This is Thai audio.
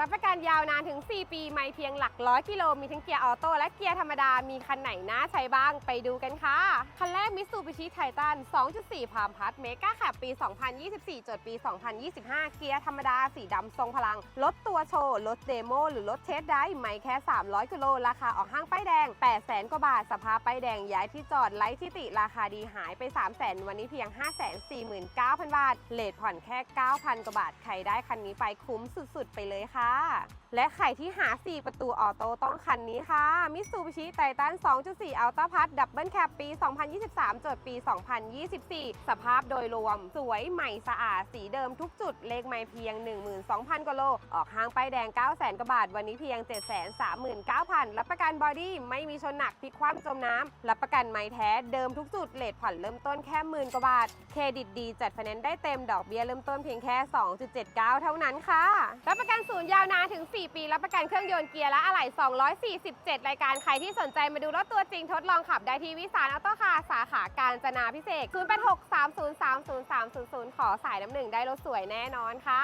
รับประกันยาวนานถึง 4 ปีไม่เพียงหลักร้อยกิโลมีทั้งเกียร์ออโต้และเกียร์ธรรมดา มีคันไหนน่าใช้บ้างไปดูกันค่ะ คันแรกมิ t ซูบิชิไททัน2.4 พามพัทเมกาแคปปี 2024 จดปี 2025 เกียร์ธรรมดา สีดำทรงพลัง ลดตัวโชว์ ลดเดโมหรือลดเทสได้ไม่แค่ 300 กิโล ราคาออกห้างป้ายแดง 800,000 กว่าบาท สภาพป้ายแดงย้ายที่จอดไร้ที่ติราคาดีหายไป 300,000 วันนี้เพียง 549,000 บาทเลทผ่อนแค่ 9,000 กว่าบาท ใครได้คันนี้ไปคุ้มสุดๆ ไปเลยค่ะและใครที่หา 4 ประตูออโต้ต้องคันนี้ค่ะมิตซูบิชิไททัน 2.4 อัลต้าพัทดับเบิลแคปปี 2023 จดปี 2024 สภาพโดยรวม สวยใหม่สะอาด สีเดิมทุกจุด เลขไม่เพียง 12,000กว่าโล ออกห้างป้ายแดง 900,000กว่าบาท วันนี้เพียง 739,000 รับประกันบอดี้ไม่มีชนหนักพลิกคว่ำจมน้ำรับประกันไม้แท้เดิมทุกจุดเลทผ่อนเริ่มต้นแค่หมื่นกว่าบาทเครดิตดีจัดไฟแนนซ์ได้เต็มดอกเบี้ยเริ่มต้นเพียงแค่ 2.79 เท่านั้นค่ะรับประกันศูนย์ยาวนานถึง 4 ปีรับประกันเครื่องยนต์เกียร์และอะไหล่ 247 รายการ ใครที่สนใจมาดูรถตัวจริงทดลองขับได้ที่วิสานออโต้คาร์สาขาการจนาพิเศษ 086 303 0300 ขอสายน้ำหนึ่งได้รถสวยแน่นอนค่ะ